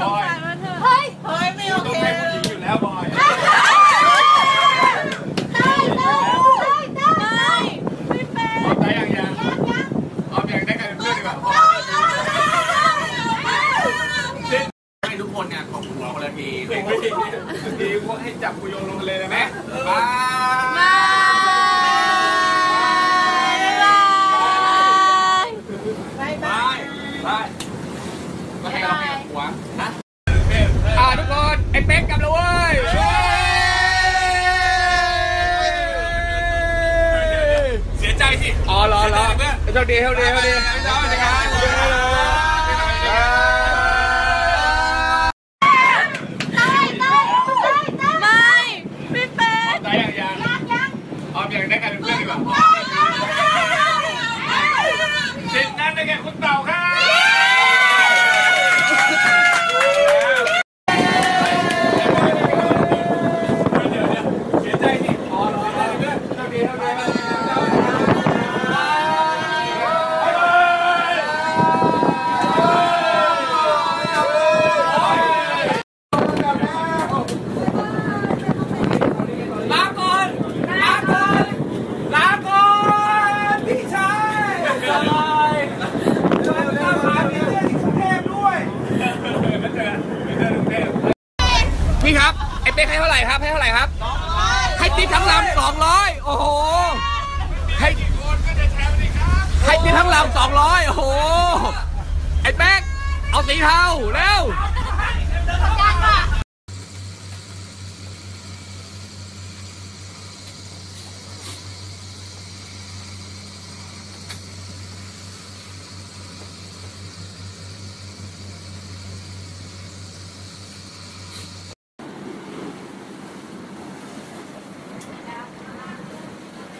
บอยเฮ้ยเฮ้ยไม่โอต้องเค เป็นผู้หญิงอยู่แล้วบอยได้ได้ได้ได้ไม่เป็นออมได้ยังยังยังยังออมยังได้กันเป็นเพื่อนดีกว่าให้ทุกคนเนี่ยขอบคุณเราคนละทีเด็กไม่ดีดีว่าให้จับกูโยนลงทะเลเลยไหมบายบายบาย บาย บายบายไม่ให้เราเป็นหัวนะอ่าทุกคนไอ้เป๊กกลับแล้วเว้ย เสียใจสิ อ๋อรอรอเท่าดีเท่าดีเท่าดีเท่าดีครับ ได้ได้ได้ไม่ไม่เป็น ได้ยังยังยังยังออมยังได้กันเป็นเพื่อนดีกว่าสิทธิ์นั้นได้แก่คุณเต่าครับเสียใจสิอ๋อรอรอเพื่อนเท่าดีเท่าดีเท่าดี ลาก่อนลาก่อนลาก่อนพี่ชายสบายจะมาหาพี่เรื่องที่กรุงเทพด้วยมาเจอมาเจอกรุงเทพพี่ครับ ไอ้เป๊กให้เท่าไหร่ครับ ให้เท่าไหร่ครับ ให้ติ๊บทั้งลำสองร้อยโอ้โห ให้ให้ติ๊บทั้งลำสองร้อยโอ้โห ไอ้เป๊ก เอาสีเทาเร็ว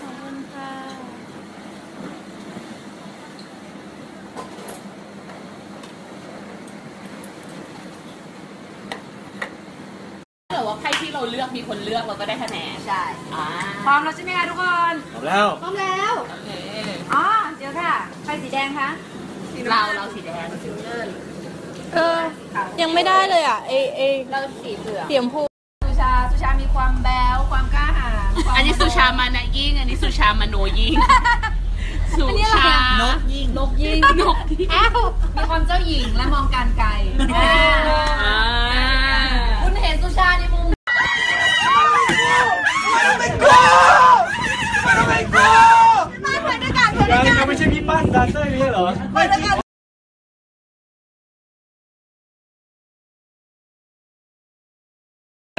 ขอบคุณค่ะ ถ้าเกิดว่าไพ่ที่เราเลือกมีคนเลือกเราก็ได้คะแนนใช่อ่าพร้อมแล้วใช่ไหมคะทุกคนแล้วพร้อมแล้วโอเคอ๋อเดี๋ยวค่ะไฟสีแดงคะเราเราสีแดงเออยังไม่ได้เลยอะเอเอเราสีเหลืองเสียมพูสุชาสุชามีความแบ๊วความกล้าหาญความอันนี้สุชามานะยิ่ง อันนี้สุชามาโนยิ่งสุชานกยิ่งนกยิงนกยิ่งอ้าวมีความเจ้าหญิงและมองการไกลอ่าคุณเห็นสุชาในมุม มาไปด้วยกันไปด้วยกัน ยังไม่ใช่พี่ปั้นดันเซ อร์นี่เหรอไปด้วยกัน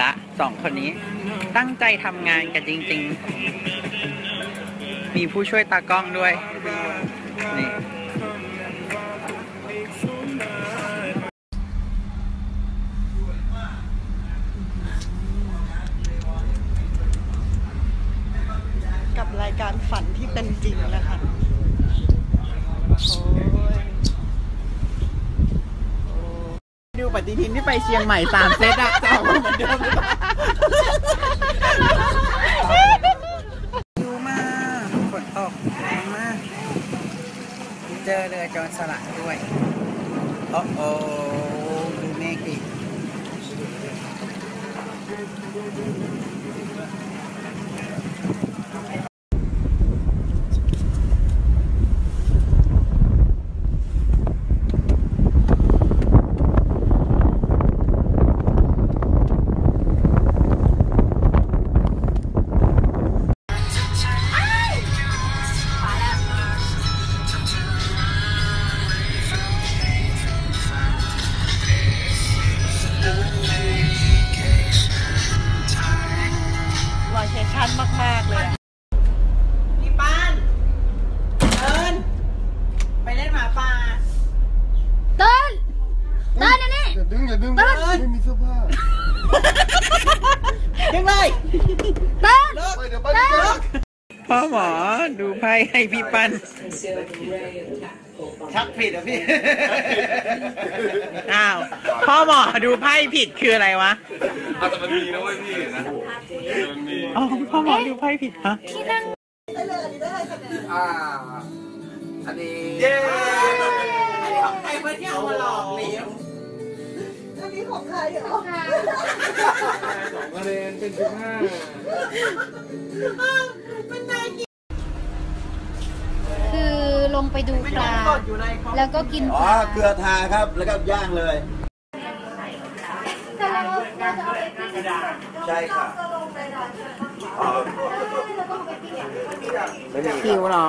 ละสองคนนี้ตั้งใจทำงานกันจริง ๆ มีผู้ช่วยตากล้องด้วย นี่ ปฏิทินที่ไปเชียงใหม่สามเซตอะจะออกมาเหมือนเดิมหรือเปล่าดูมากฝนตกแรงมาก เจอเรือโจรสลัดด้วย โอ้โอ้ดูเมฆดิว มากๆเลยอะพี่ป้านเดินไปเล่นหมาป่า เต้นเต้นอันนี้ อย่าดึงอย่าดึงเต้นไม่มีเสื้อผ้ายังไงเต้นไปเดี๋ยวไปเดี๋ยวไปพ่อหมอดูไพ่ให้พี่ปั้น ชักผิดอะพี่ อ้าว พ่อหมอดูไพ่ผิดคืออะไรวะเอาแต่มันมีนะเว้ยพี่นะมันมีอ๋อพ่อหมอดูไพ่ผิดฮะอ่า อันนี้เย้อันนี้ของใครเพื่อนที่เอามาหลอกเหลวสองคะแนนเป็นสิบห้าคือ ลงไปดูปลาแล้วก็กินอ๋ปอลาเกลือทาครับ แล้วก็ย่างเลย ใช่ค่ะอ๋อไม่มีหิวเหรอ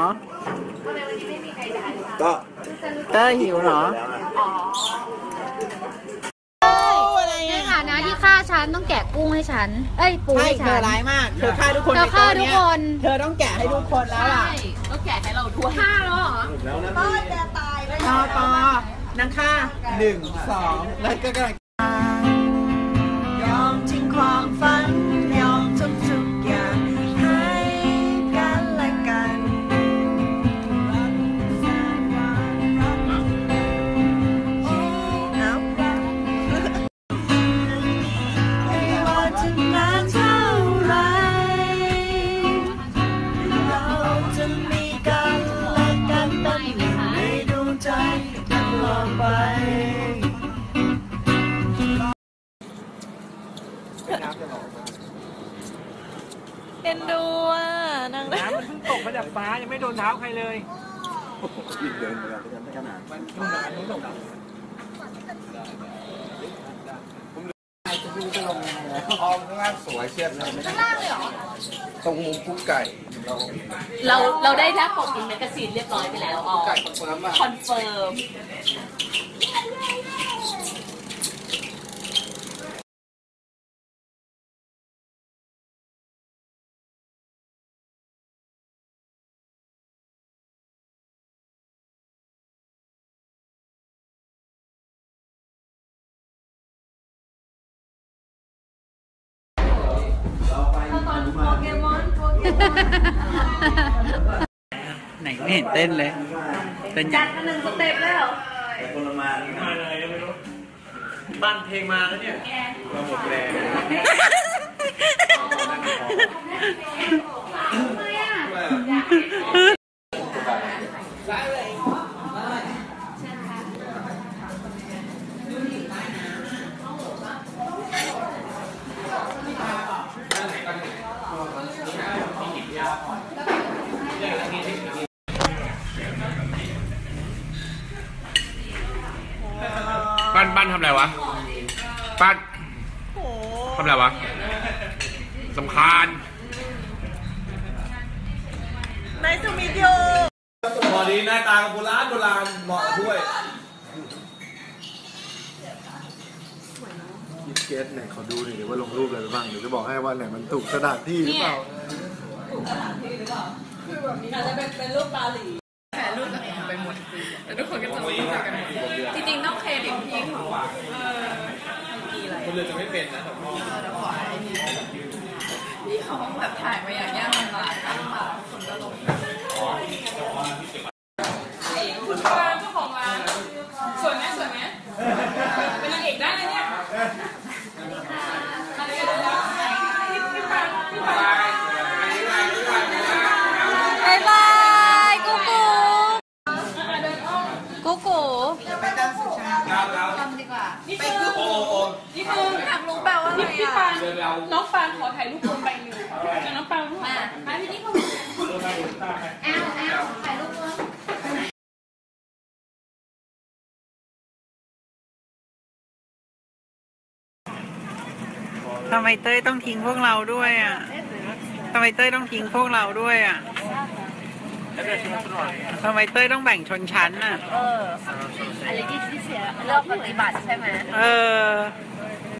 ก็เต้ยหิวเหรอ แล้วนะในฐานะที่ฆ่าฉันต้องแกะกุ้งให้ฉัน เอ้ยปูใช่ให้เธฉัอนร้ายมาก เธอฆ่าทุกคนเธอฆ่าทุกคน เธอต้องแกะให้ทุกคนแล้วล่ะก็ แกะให้เราด้วยฆ่าแล้วเหรอแล้วนะปอปอนังฆ่าหนึ่งสองแล้วก็กำลัง กมาจากฟ้ายังไม่โดนเท้าใครเลยรีบเดินไปกันไม่ขนาดออมข้างล่างสวยเชียดเลยข้างล่างเลยเหรอตรงมุมคุกไก่เราเราได้หน้าปกอินแมกกาซีนเรียบร้อยไปแล้วอ๋อไก่คอนเฟิร์มอะคอนเฟิร์ม ไหนไม่เห็นเต้นเลย เต้นยังแต่คนละมาบ้านเพลงมาแล้วเนี่ยเราหมดแรง ปั้นปั้นทำอะไรวะปั้นทำอะไรวะสำคาญพอดีหน้าตาโบราณโบราณเหมาะด้วยยิปเกสเนี่ยขอดูหน่อยเดี๋ยวว่าลงรูปอะไรไปบ้างเดี๋ยวจะบอกให้ว่าเนี่ยมันถูกสถานที่หรือเปล่า สถานที่หรือเปล่าคือแบบนี้อาจจะเป็นเป็นรูปบาหลีแต่รูปต่างไปหมดทุกคนก็จะรู้จักันจริงจริงๆต้องเครดิตพี่ของเออกีอไรคนเลยจะไม่เป็นนะแต่พ่อนี่เขาแบบถ่ายมาอย่างยากลำบากมากคนก็ลงร้านเจ้าของร้านสวยไหมสวยไหมเป็นนางเอกได้เลยเนี่ยอะไรกันนะพี่ปังพี่ปัง บายบายกุ๊กกุ๊ กกุ๊กทำดีกว่านี่คือนี่คืออยากรู้แปลว่าอะไรพี่ปานน้องปานขอถ่ายรูปคนใบหนึ่งแล้วน้องปานมามาที่นี่เขาแอลแอลถ่ายรูปเลยทำไมเต้ยต้องทิ้งพวกเราด้วยอะทำไมเต้ยต้องทิ้งพวกเราด้วยอะ ทำไมเต้ยต้องแบ่งชนชั้นอะอะไรที่เสียเลือกปฏิบัติใช่ไหม เออเ